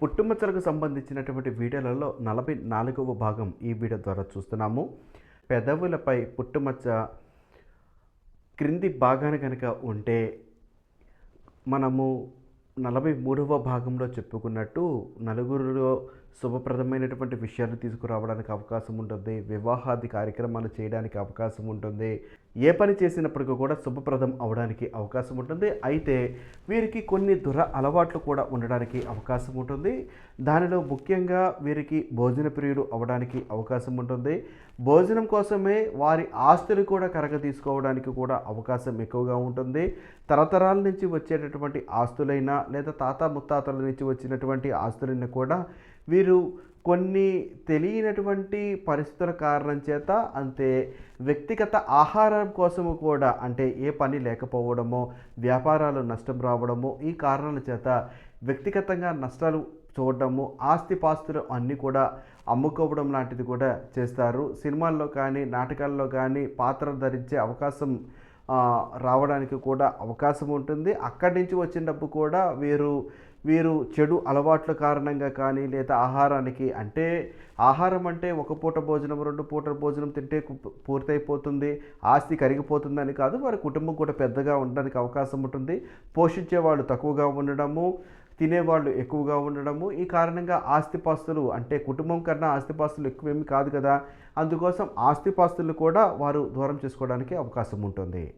పుట్టుమచ్చలకు సంబంధించినటువంటి వీడియోలలో నలభై నాలుగవ భాగం ఈ వీడియో ద్వారా చూస్తున్నాము. పెదవులపై పుట్టుమచ్చ క్రింది భాగాన కనుక ఉంటే మనము నలభై మూడవ భాగంలో చెప్పుకున్నట్టు నలుగురిలో శుభప్రదమైనటువంటి విషయాలు తీసుకురావడానికి అవకాశం ఉంటుంది. వివాహాది కార్యక్రమాలు చేయడానికి అవకాశం ఉంటుంది. ఏ పని చేసినప్పటికీ కూడా శుభప్రదం అవడానికి అవకాశం ఉంటుంది. అయితే వీరికి కొన్ని దుర అలవాట్లు కూడా ఉండడానికి అవకాశం ఉంటుంది. దానిలో ముఖ్యంగా వీరికి భోజన ప్రియులు అవడానికి అవకాశం ఉంటుంది. భోజనం కోసమే వారి ఆస్తులు కూడా కరగ తీసుకోవడానికి కూడా అవకాశం ఎక్కువగా ఉంటుంది. తరతరాల నుంచి వచ్చేటటువంటి ఆస్తులైనా లేదా తాత ముత్తాతల నుంచి వచ్చినటువంటి ఆస్తులైనా కూడా వీరు కొన్ని తెలియనటువంటి పరిస్థితుల కారణం చేత అంతే వ్యక్తిగత ఆహారం కోసము కూడా అంటే ఏ పని లేకపోవడమో వ్యాపారాలు నష్టం రావడము ఈ కారణాల చేత వ్యక్తిగతంగా నష్టాలు చూడడము ఆస్తిపాస్తులు అన్నీ కూడా అమ్ముకోవడం లాంటిది కూడా చేస్తారు. సినిమాల్లో కానీ నాటకాల్లో కానీ పాత్రలు ధరించే అవకాశం రావడానికి కూడా అవకాశం ఉంటుంది. అక్కడి నుంచి వచ్చిన డబ్బు కూడా వీరు వీరు చెడు అలవాట్ల కారణంగా కానీ లేదా ఆహారానికి అంటే ఆహారం అంటే ఒక పూట భోజనం రెండు పూటల భోజనం తింటే పూర్తయిపోతుంది ఆస్తి కరిగిపోతుందని కాదు వారి కుటుంబం కూడా పెద్దగా ఉండడానికి అవకాశం ఉంటుంది. పోషించే వాళ్ళు తక్కువగా ఉండడము తినేవాళ్ళు ఎక్కువగా ఉండడము. ఈ కారణంగా ఆస్తిపాస్తులు అంటే కుటుంబం కన్నా ఆస్తిపాస్తులు ఎక్కువేమి కాదు కదా. అందుకోసం ఆస్తిపాస్తులు కూడా వారు దూరం చేసుకోవడానికి అవకాశం ఉంటుంది.